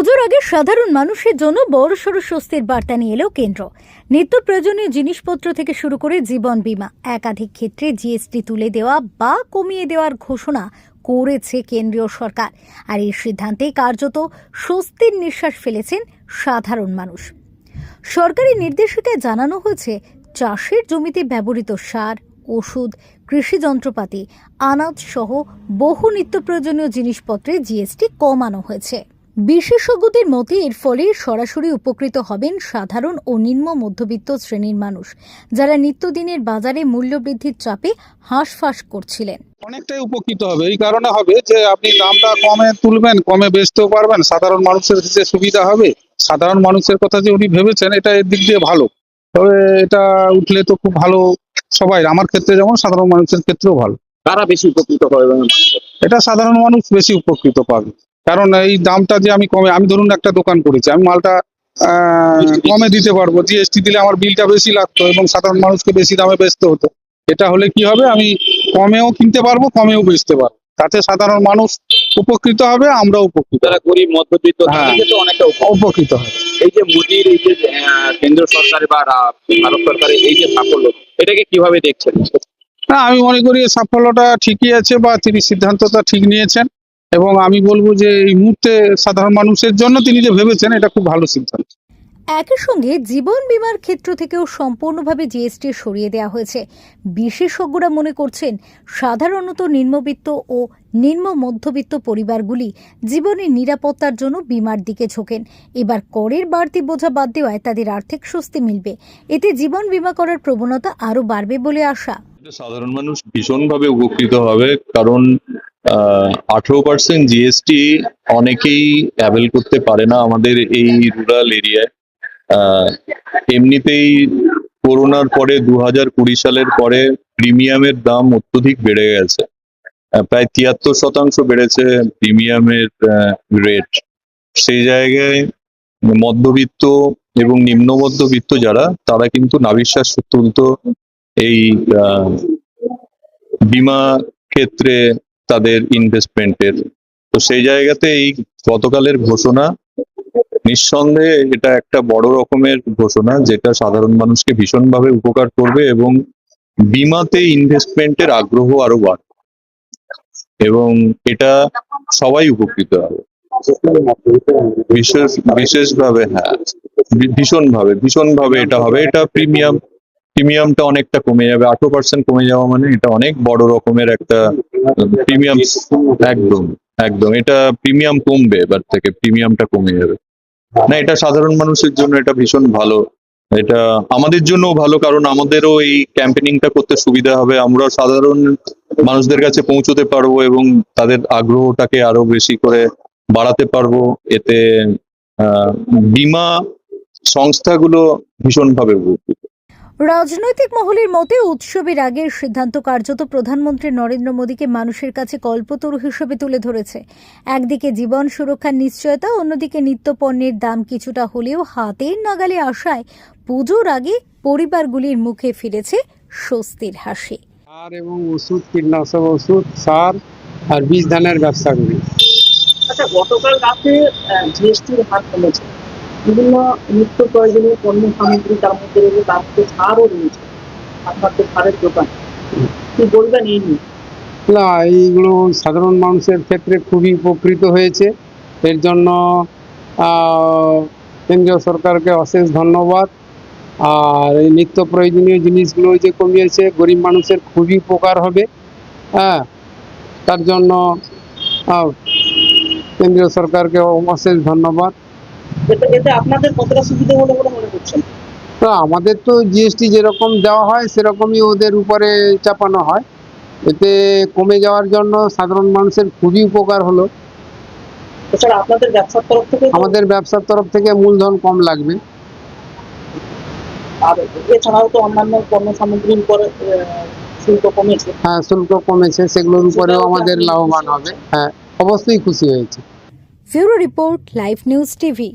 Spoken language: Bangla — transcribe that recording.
পুজোর আগে সাধারণ মানুষের জন্য বড়সড় স্বস্তির বার্তা নিয়ে এলো কেন্দ্র। নিত্য প্রয়োজনীয় জিনিসপত্র থেকে শুরু করে জীবন বীমা। একাধিক ক্ষেত্রে জিএসটি তুলে দেওয়া বা কমিয়ে দেওয়ার ঘোষণা করেছে কেন্দ্রীয় সরকার। আর এই সিদ্ধান্তে কার্যত স্বস্তির নিঃশ্বাস ফেলেছেন সাধারণ মানুষ। সরকারি নির্দেশিকায় জানানো হয়েছে, চাষের জমিতে ব্যবহৃত সার, ওষুধ, কৃষি যন্ত্রপাতি আনাজ সহ বহু নিত্য প্রয়োজনীয় জিনিসপত্রে জিএসটি কমানো হয়েছে। বিশেষজ্ঞদের মতে এর ফলে সরাসরি উপকৃত হবেন সাধারণ ও নিম্ন মধ্যবিত্ত শ্রেণির মানুষ যারা নিত্যদিনের বাজারে মূল্যবৃদ্ধির চাপে হাঁসফাঁস করছিলেন। অনেকটাই উপকৃত হবে। এই কারণে হবে যে আপনি দামটা কমে তুলবেন কমে বেচতেও পারবেন। সাধারণ মানুষের যে সুবিধা হবে সাধারণ মানুষের কথা যে উনি ভেবেছেন এটা এর দিক দিয়ে ভালো। তবে এটা উঠলে তো খুব ভালো সবাই। আমার ক্ষেত্রে যেমন সাধারণ মানুষের ক্ষেত্রেও ভালো। তারা বেশি উপকৃত হবে? এটা সাধারণ মানুষ বেশি উপকৃত পাবে। কারণ এই দামটা যে আমি কমে আমি ধরুন একটা দোকান করেছি আমি মালটা কমে দিতে পারব। জিএসটি দিলে আমার বিলটা বেশি লাগতো এবং সাধারণ মানুষকে বেশি দামে বেচতে হতো। এটা হলে কি হবে? আমি কমেও কিনতে পারব কমেও বেচতে পারব। তাতে সাধারণ মানুষ উপকৃত হবে আমরা উপকৃত গরিব মধ্যবিত্ত হ্যাঁ। অনেকটা উপকৃত হবে। এই যে মোদির এই যে কেন্দ্র সরকার বা ভারত সরকারের এই যে সাফল্য এটাকে কীভাবে দেখছেন? না আমি মনে করি সাফল্যটা ঠিকই আছে বা তিনি সিদ্ধান্তটা ঠিক নিয়েছেন। এবং আমি বলব যে এই মুহূর্তে সাধারণ মানুষের জন্য তিনি যে ভেবেছেন এটা খুব ভালো সিদ্ধান্ত। একই সঙ্গে জীবন বীমার ক্ষেত্র থেকেও সম্পূর্ণভাবে জিএসটি সরিয়ে দেওয়া হয়েছে। বিশেষজ্ঞরা মনে করছেন সাধারণত নিম্নবিত্ত ও নিম্ন মধ্যবিত্ত পরিবারগুলি জীবনের নিরাপত্তার জন্য বীমার দিকে ঝোঁকেন। এবার করের বাড়তি বোঝা বাদ দেওয়ায় তাদের আর্থিক স্বস্তি মিলবে। এতে জীবন বীমা করার প্রবণতা আরও বাড়বে বলে আশা। সাধারণ মানুষ ভীষণভাবে উপকৃত হবে কারণ আঠেরো পার্সেন্ট জিএসটি অনেকেই অ্যাভেল করতে পারে না আমাদের এই রুরাল এরিয়ায় এমনিতেই করোনার পরে দু হাজার কুড়ি সালের পরে প্রিমিয়ামের দাম অত্যধিক বেড়ে গেছে। প্রায় তিয়াত্তর শতাংশ বেড়েছে প্রিমিয়ামের রেট সেই জায়গায় মধ্যবিত্ত এবং নিম্ন মধ্যবিত্ত যারা, তারা কিন্তু নাবিশ্বাস তুলত এই বীমা ক্ষেত্রে তাদের ইনভেস্টমেন্টের তো সেই জায়গাতে এই গতকালের ঘোষণা, নিঃসন্দেহে এটা একটা বড় রকমের ঘোষণা, যেটা সাধারণ মানুষকে ভীষণভাবে উপকার করবে এবং বিমাতে ইনভেস্টমেন্টের আগ্রহ আরও বাড়বে। এবং এটা সবাই উপকৃত হবে। বিশেষ, বিশেষভাবে হ্যাঁ ভীষণভাবে ভীষণভাবে এটা হবে। এটা প্রিমিয়াম প্রিমিয়ামটা অনেকটা কমে যাবে। আঠারো পার্সেন্ট কমে যাওয়া মানে এটা অনেক বড় রকমের একটা প্রিমিয়াম একদম একদম। এটা প্রিমিয়াম কমবে এবার থেকে প্রিমিয়ামটা কমে যাবে। না, এটা সাধারণ মানুষের জন্য এটা ভীষণ ভালো। এটা আমাদের জন্য ভালো, কারণ আমাদেরও এই ক্যাম্পেনিংটা করতে সুবিধা হবে। আমরা সাধারণ মানুষদের কাছে পৌঁছতে পারব এবং তাদের আগ্রহটাকে আরও বেশি করে বাড়াতে পারব। এতে বীমা সংস্থাগুলো ভীষণভাবে উপকৃত। রাজনৈতিক মহলের মতে উৎসবের আগের সিদ্ধান্ত কার্যত প্রধানমন্ত্রী নরেন্দ্র মোদীকে মানুষের কাছে কল্পতরু হিসেবে তুলে ধরেছে। একদিকে জীবন সুরক্ষার নিশ্চয়তা অন্যদিকে নিত্য পণ্যের দাম কিছুটা হলেও হাতের নাগালে আসায় পুজোর আগে পরিবারগুলির মুখে ফিরেছে স্বস্তির হাসি। সার এবং ওষুধ কীটনাশক ওষুধ সার আর বীজ ধানের ব্যবসা করি আচ্ছা গতকাল রাতে জিএসটির হার কমেছে। বিভিন্ন নিত্য প্রয়োজনীয় পণ্য সামগ্রী তার মধ্যে রয়েছে তার মধ্যে ছাড়ও রয়েছে। আপনার তো ছাড়ের দোকান। কি বলবেন এই নিয়ে? না, এইগুলো সাধারণ মানুষের ক্ষেত্রে খুবই উপকৃত হয়েছে। এর জন্য কেন্দ্রীয় সরকারকে অশেষ ধন্যবাদ। আর এই নিত্য প্রয়োজনীয় জিনিসগুলো যে কমিয়েছে, গরিব মানুষের খুবই উপকার হবে। হ্যাঁ তার জন্য কেন্দ্রীয় সরকারকে অশেষ ধন্যবাদ। এতে আপনাদের কতটা সুবিধা হলো বলে মনে করছেন? তো আমাদের তো জিএসটি যেরকম দেওয়া হয় সেরকমই ওদের উপরে চাপানো হয়। এতে কমে যাওয়ার জন্য সাধারণ মানুষের খুবই উপকার হলো। আপনাদের ব্যবসার তরফ থেকে আমাদের ব্যবসার তরফ থেকে মূলধন কম লাগবে। আর এছাড়াও তো অন্যান্য পণ্য সামগ্রীর উপরে শুল্ক কমেছে। হ্যাঁ শুল্ক কমেছে সেগুলোর উপরেও আমাদের লাভবান হবে। হ্যাঁ অবশ্যই খুশি হয়েছে। Bureau report live news TV.